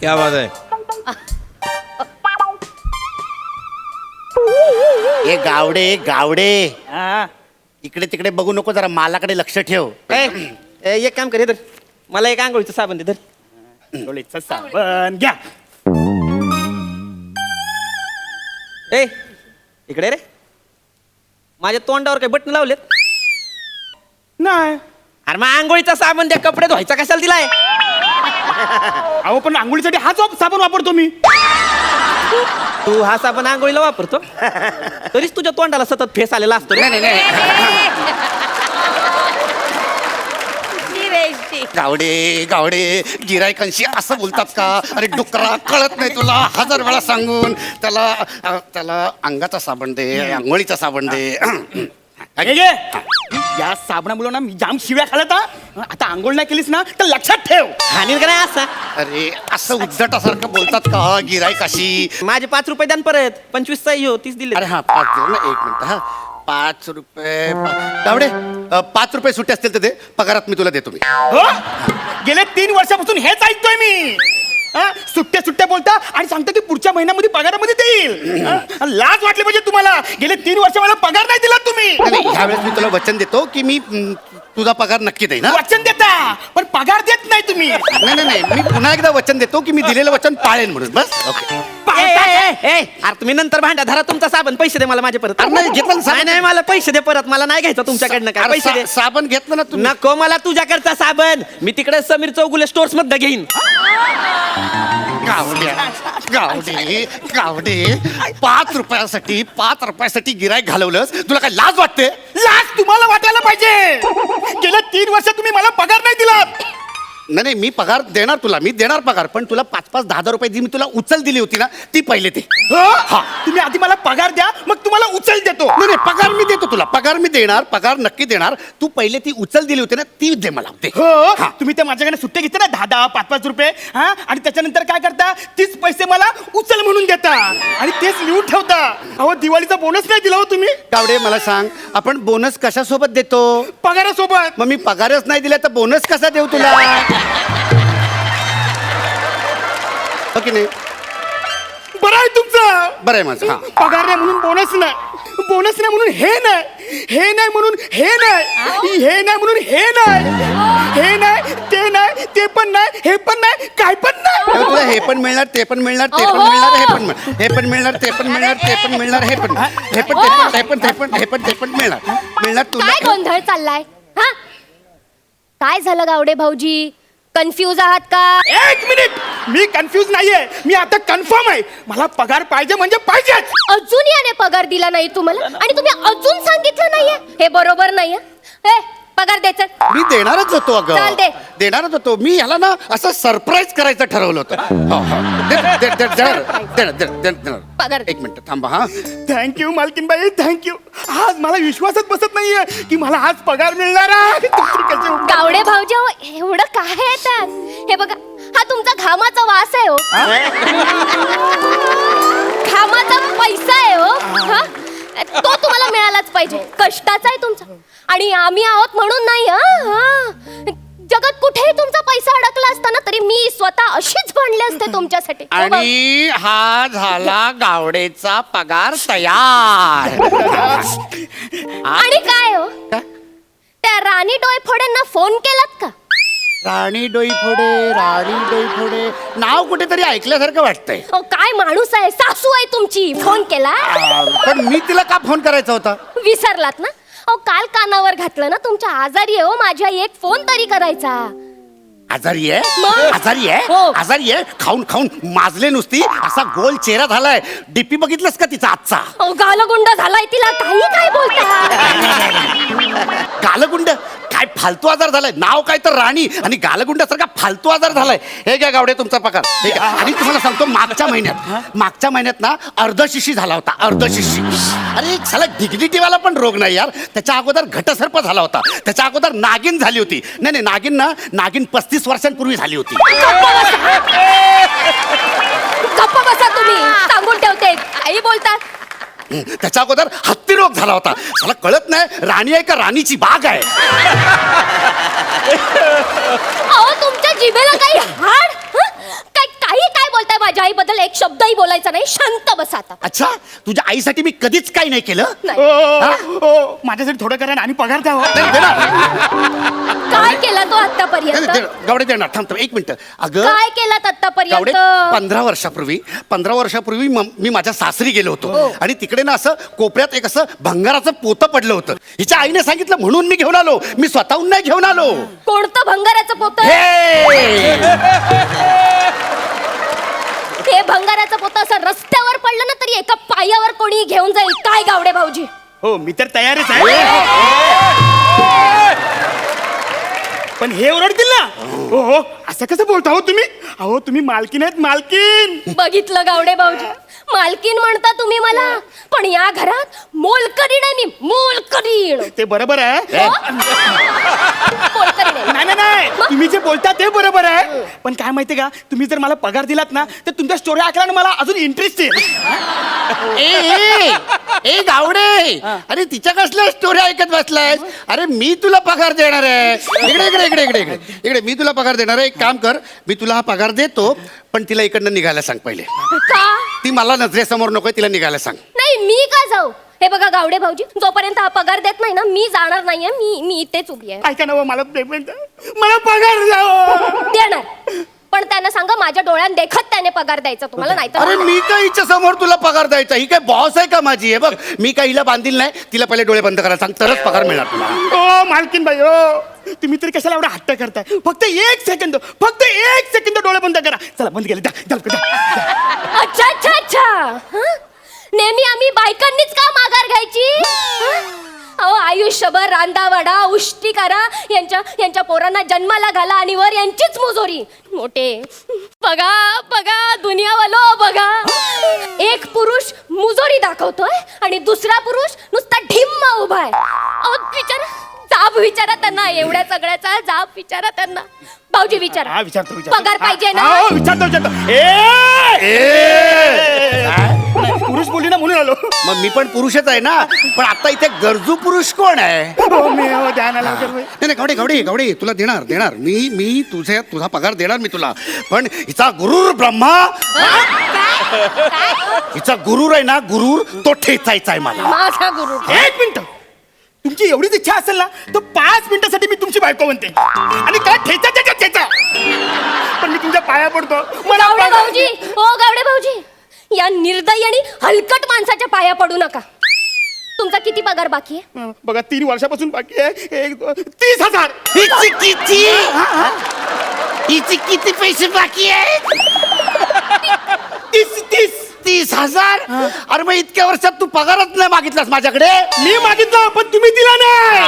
क्या बात आहे ए गावडे गावडे. हा. इकडे तिकडे बघू नको जरा मालाकडे लक्ष ठेव. ए, ए, एक काम कर इधर मला एक आंघोळीचं साबण दे धर. डोळेचं साबण घ्या. ए इकडे रे. माझ्या तोंडावर काही बटन लावलेत? नाही. अरे मग आंघोळीचा साबण द्या कपडे धुवायचा कशाला दिलाय? अहो पण आंघोळीसाठी हाच वाप- साबण वापरतो मी. तू हा साबण आंघोळीला वापरतो? तरीच तुझ्या तोंडाला सतत फेस आलेला असतो. रे. नाही नाही नाही. गावडे. गावडे गिरायकांशी असं बोलतात का? अरे डुकरा कळत नाही तुला. हजार वेळा सांगून त्याला अ, त्याला अंगाचा साबण दे आंघोळीचा साबण दे. गे या साबणामुळे ना मी जाम शिव्या खाल्ल्यात हा. आता आंघोळ नाही केलीस ना तर लक्षात ठेव. हानीर का नाही असा? अरे असं उद्धटासारखं बोलतात का गिरायकाशी माझे पाच रुपये द्या ना परत. पंचवीसचा हो तीस दिले अरे हा पाच दे ना एक मिनिट हा. पाच रुपये अ, पाच रुपये सुट्टे असतील तर दे. पगारात मी तुला देतो मी. हो? गेले तीन वर्षापासून हेच ऐकतोय मी. हा? सुट्ट्या सुट्ट्या बोलता आणि सांगता की पुढच्या महिन्यामध्ये पगारामध्ये देईल. हा? लाज वाटली पाहिजे तुम्हाला. गेले तीन वर्ष मला पगार नाही दिला तुम्ही. नाही, नाही, ह्यावेळेस मी तुला वचन देतो की मी म, तुझा पगार नक्की देईन हा? वचन देता पण पगार देत नाही तुम्ही. नाही नाही नाही मी पुन्हा एकदा वचन देतो की मी दिलेलं वचन पाळेन म्हणून. बस ओके. ए, ए, ए, अरे तुम्ही नंतर भांडा धरा तुमचा साबण पैसे दे मला माझे परत. अरे नाही, घेतलं ना साबण. नाही नाही मला पैसे दे परत मला नाही घ्यायचं तुमच्याकडनं काय अरे, पैसे दे. सा- साबण घेतलं ना तुम्ही. नको मला तुझ्याकडचा साबण. मी तिकडे समीर चौगुले स्टोर्समध्ये घेईन. गावड्या गावडे गावडे पाच रुपयासाठी पाच रुपयासाठी गिरायक घालवलंस. तुला काय लाज वाटते? लाज तुम्हाला वाटायला पाहिजे. गेल्या तीन वर्ष तुम्ही मला पगार नाही दिला नाही नाही मी पगार देणार तुला मी देणार पगार पण तुला पाच पाच दहा दहा रुपये जी मी तुला उचल दिली होती ना ती पहिले ते. हा? तुम्ही आधी मला पगार द्या मग तुम्हाला उचल देतो. नाही नाही पगार मी देतो तुला पगार मी देणार पगार नक्की देणार. तू पहिले ती उचल दिली होती ना ती दे मला दे. हो? हा. तुम्ही ते माझ्याकडे सुट्टे घेते ना दहा दहा पाच पाच रुपये हा? आणि त्याच्यानंतर काय करता? तीच पैसे मला उचल म्हणून देता. आणि तेच लिहून ठेवता. अहो दिवाळीचा बोनस नाही दिला हो तुम्ही. गावडे मला सांग आपण बोनस कशासोबत देतो? पगारासोबत. मग मी पगारच नाही दिला तर बोनस कसा देऊ तुला? हो नाही? बरं आहे तुमचं. बरं आहे माझं हा. पगार नाही म्हणून बोनस नाही. बोनस नाही म्हणून हे नाही. हे नाही म्हणून हे नाही. हे नाही म्हणून हे नाही. हे नाही ते नाही ते पण नाही हे पण नाही काय पण नाही. तुला हे पण मिळणार ते पण मिळणार ते पण मिळणार हे पण मिळणार हे पण मिळणार ते पण मिळणार ते पण मिळणार हे पण हे पण ते पण हे पण ते पण हे पण ते पण मिळणार. मिळणार तुला काय गोंधळ चाललाय? हा? काय झालं गावडे भाऊजी? कन्फ्यूज आहात का? एक मिनिट. मी कन्फ्यूज नाहीये. मी आता कन्फर्म आहे. मला पगार पाहिजे म्हणजे पाहिजेच. अजून याने पगार दिला नाही तुम्हाला? आणि तुम्ही अजून सांगितलं नाहीये? हे बरोबर नाहीये? हे पगार द्यायचा मी देणारच होतो अगं. चाल दे. देणारच होतो. मी ह्याला ना असं सरप्राईज करायचं ठरवलं होतं. हो, हो. दे- दे- दे- देणार देणार देणार देणार पगार दे. एक मिनिट थांबा हा. थँक्यू मालकीनबाई. थँक्यू आज मला विश्वासच बसत नाहीये की मला आज पगार मिळणार आहे. तुमचे कसे उपकार. गावडे भाऊजी अहो, एवढं काय आहे त्यात? हे बघा हा तुमचा घामाचा वास आहे हो? घामाचा पैसा आहे हो. हा? तो तुम्हाला मिळालाच पाहिजे. कष्टाचा आहे तुमचा. आणि आम्ही आहोत म्हणून नाही हा जगात कुठेही तुमचा पैसा अडकला असताना तरी मी स्वतः अशीच भांडले असते तुमच्यासाठी. हो. आणि हा झाला गावडेचा पगार तयार. आणि काय हो? त्या राणी डोयफोड्यांना फोन केलात का? राणी डोईफोडे राणी डोईफोडे नाव कुठेतरी ऐकल्यासारखं वाटतंय. अहो, काय माणूस आहे? सासू आहे तुमची. फोन केला? आ, पण मी तिला का फोन करायचा होता? विसरलात ना? अहो काल कानावर घातलं ना तुमच्या आजारी आहे हो माझ्या. एक फोन तरी करायचा. आजारी आहे? मग? आजारी आहे? हो. आजारी आहे? खाऊन खाऊन माजले नुसती. असा गोल चेहरा झालाय. डीपी बघितलंस का तिचा आजचा? अहो गालगुंड झालाय तिला. काही काय बोलता? गालगुंड? काय फालतू आजार झालाय? नाव काय तर राणी आणि गालगुंडासारखा फालतू आजार झालाय. हे घ्या गावडे तुमचा पगार. हे घ्या. आणि तुम्हाला सांगतो मागच्या महिन्यात मागच्या महिन्यात ना अर्धशिशी झाला होता. अर्धशिशी. अरे साला डिग्निटीवाला पण रोग नाही यार. त्याच्या अगोदर घटसर्प झाला होता. त्याच्या अगोदर नागिन झाली होती. नाही नाही नागिन ना नागिन पस्तीस वर्षांपूर्वी झाली होती. गप्प बसा. तुम्ही. सांगून ठेवते. काही बोलतात. त्याच्या अगोदर हत्ती रोग झाला होता. मला कळत नाही राणी आहे का राणीची बाग आहे? अहो तुमच्या जिभेला काही हाड? हं? बोलताय माझ्या आईबद्दल एक शब्दही बोलायचा नाही शांत बसा आता. अच्छा तुझ्या आईसाठी मी कधीच काही नाही केलं? नाही. माझ्यासाठी थोडं करा ना आणि पगार द्या हो. दे-. काय केला तो दे- आतापर्यंत दे- गावडे देणार. थांब थांब, एक मिनिट. अगं काय केलात गावडे आतापर्यंत पंधरा वर्षापूर्वी पंधरा वर्षापूर्वी म- मी माझ्या सासरी गेलो हो. होतो आणि तिकडे ना असं कोपऱ्यात एक असं भंगाराचं पोतं पडलं होतं. हिच्या आईने सांगितलं म्हणून मी घेऊन आलो. मी स्वतःहून नाही घेऊन आलो. कोणतं भंगाराचं पोत? हे हे भंगाराचं पोत असं रस्त्यावर पडलं ना तरी एका पायावर कोणी घेऊन जाईल? काय गावडे भाऊजी? हो मी तर तयारच आहे. पण हे ओरडतील ना? हो हो असं कसं बोलता हो तुम्ही? अहो तुम्ही मालकीन आहेत मालकीन. बघितलं गावडे भाऊजी. मालकीन म्हणता तुम्ही मला. पण या घरात मोलकरीण आहे मी मोलकरीण. ते बरोबर आहे. नाही नाही नाही? तुम्ही जे बोलता ते बरोबर आहे. पण काय माहितीये का? तुम्ही जर मला पगार दिलात ना तर तुमच्या स्टोरी ऐकल्यानं मला अजून इंटरेस्ट येईल. ए, ए, ए गावडे. अरे तिच्या कसल्या स्टोरी ऐकत बसलाय अरे मी तुला पगार देणार आहे. इकडे इकडे इकडे इकडे इकडे. इकडे मी तुला पगार देणार आहे. एक काम कर मी तुला हा पगार देतो पण तिला इकडनं निघायला सांग पहिले. का? ती मला नजरेसमोर नकोय तिला निघायला सांग. नाही मी का जाऊ? हे बघा गावडे भाऊजी जोपर्यंत हा पगार देत नाही ना मी जाणार नाहीये मी मी इथेच उभी आहे. ऐका ना हो, मला पेमेंट मला पगार द्या देणार. पण त्यांना सांगा माझ्या डोळ्यात देखत त्याने पगार द्यायचा तुम्हाला नाही अरे तर मी काय हिच्या समोर तुला पगार द्यायचा? ही काय बॉस आहे का माझी? हे बघ मी काय हिला बांधील नाही तिला पहिले डोळे बंद करायला सांग तरच पगार मिळणार तुला ओ मालकीन बाई ओ तुम्ही तरी कशाला एवढा हट्ट करताय? फक्त एक सेकंद फक्त एक सेकंद डोळे बंद करा. चला बंद केले. अच्छा अच्छा अच्छा. हं? नेहमी आम्ही बायकांनीच का माघार घ्यायची हं? अहो आयुष्यभर रांदावाडा उष्टी करा यांच्या यांच्या पोरांना जन्माला घाला आणि वर यांचीच मुजोरी मोठे बघा बघा दुनियावालो बघा एक पुरुष मुजोरी दाखवतोय आणि दुसरा पुरुष नुसता ढिम्म उभा आहे अहो विचारा जाब विचारा त्यांना एवढ्या सगळ्याचा जाब विचारा त्यांना भाऊजी विचारा हा विचारतो विचारतो पगार पाहिजे ना हा, हो, विचारतो विचारतो ए! ए! नाही, पुरुष बोलली ना म्हणून आलो. मग मी पण पुरुषच आहे ना पण आता इथे गरजू पुरुष कोण आहे? हो मी हो ध्यान आलं वगैरे. नाही नाही गावडे गावडे गावडे तुला देणार देणार. मी मी तुझ्या तुझा पगार देणार मी तुला. पण हिचा गुरुर ब्रह्मा हिचा गुरुर आहे ना गुरुर तो ठेचायचा आहे मला. माझा गुरु एक मिनिट. तुमची एवढीच इच्छा असेल ना तर पाच मिनिटासाठी मी तुमची बायको बनते आणि काय ठेचा ठेचा ठेचा? पण मी तुमच्या पाया पडतो. मला गावडे पगार भाऊजी हो गावडे भाऊजी. या निर्दयी आणि हलकट माणसाच्या पाया पडू नका. तुमचा किती पगार बाकी आहे. बघा तीन वर्षापासून बाकी आहे. एक दोन तीस हजार. हिची किती? हिची किती पैसे बाकी आहे तीस तीस. तीस हजार? अरे मग इतक्या वर्षात तू पगारच नाही मागितलास माझ्याकडे? मी मागितलं पण तुम्ही दिला नाही.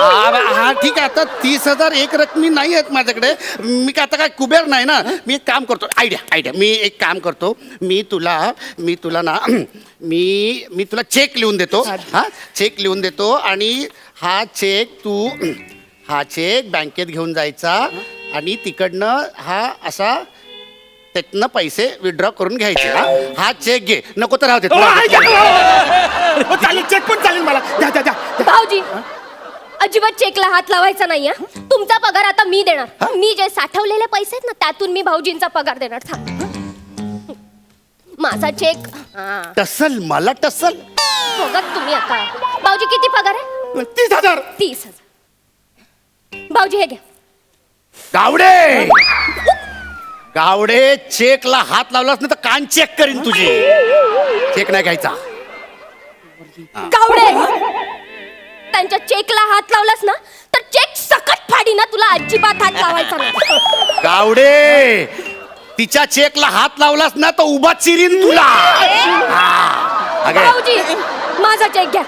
हा हा, ठीक आहे. आता तीस हजार एक रकमी नाही आहेत माझ्याकडे. मी काय आता काय कुबेर नाही ना? मी एक काम करतो. Idea idea. मी एक काम करतो. मी तुला मी तुला ना मी मी तुला चेक लिहून देतो. हा. चेक लिहून देतो आणि हा चेक तू हा चेक बँकेत घेऊन जायचा. आणि तिकडनं हा असा त्यातनं पैसे विड्रॉ करून घ्यायचे हा? हा चेक घे. नको तर राहू दे तुला-. हो, चालेल चेक पण चालेल मला. द्या द्या द्या. भाऊजी अजिबात चेकला हात लावायचा नाही हं? तुमचा पगार आता मी देणार. मी जे साठवलेले पैसे आहेत ना त्यातून मी भाऊजींचा पगार देणार. थांब? माझा चेक हा. टसल मला टसल. तुम्ही आता. भाऊजी किती पगार आहे? तीस हजार. तीस हजार. भाऊजी हे घ्या. गावडे! गावडे चेकला हात लावलास ना तर कान चेक करीन तुझे. चेक नाही घ्यायचा. गावडे त्यांच्या चेकला हात लावलास ना तर चेक सकट फाडी ना तुला अजिबात हात लावायचा नाही. गावडे तिच्या चेकला हात लावलास ना तर उभा चिरीन तुला. हा. अगे, भाऊजी माझा चेक घ्या.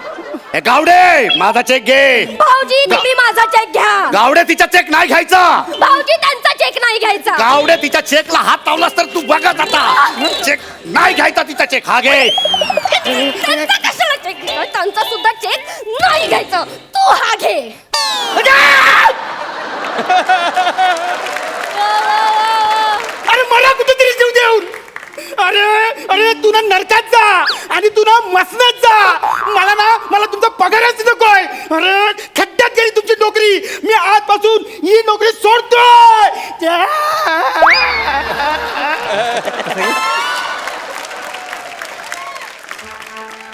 ए, गावडे माझा चेक घे. भाऊजी तुम्ही माझा चेक घ्या. गावडे तिचा चेक नाही घ्यायचा. भाऊजी त्यांचा चेक नाही घ्यायचा. गावडे तिच्या चेकला हात लावलास तर तू बघत आता. चेक नाही घ्यायचा तिचा चेक हा घे. त्यांचा कशाला चेक घ्यायचा? त्यांचा सुद्धा चेक नाही घ्यायचा. तू हा घे अरे मला कुठेतरी देऊ देऊन अरे अरे तू ना नरकात जा आणि तू ना मसनात जा. मला ना मला तुमचा पगारच नकोय. अरे खड्ड्यात गेली तुमची नोकरी. मी आजपासून ही नोकरी सोडतोय. त्या-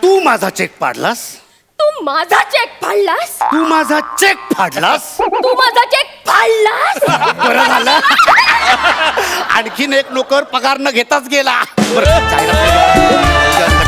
तू माझा चेक पाडलास? तू माझा चेक फाडलास? तू माझा चेक फाडलास? तू माझा चेक फाडलास? बरं झालं. आणखीन एक नोकर पगार न घेताच गेला बरं, जायला पाहिजे.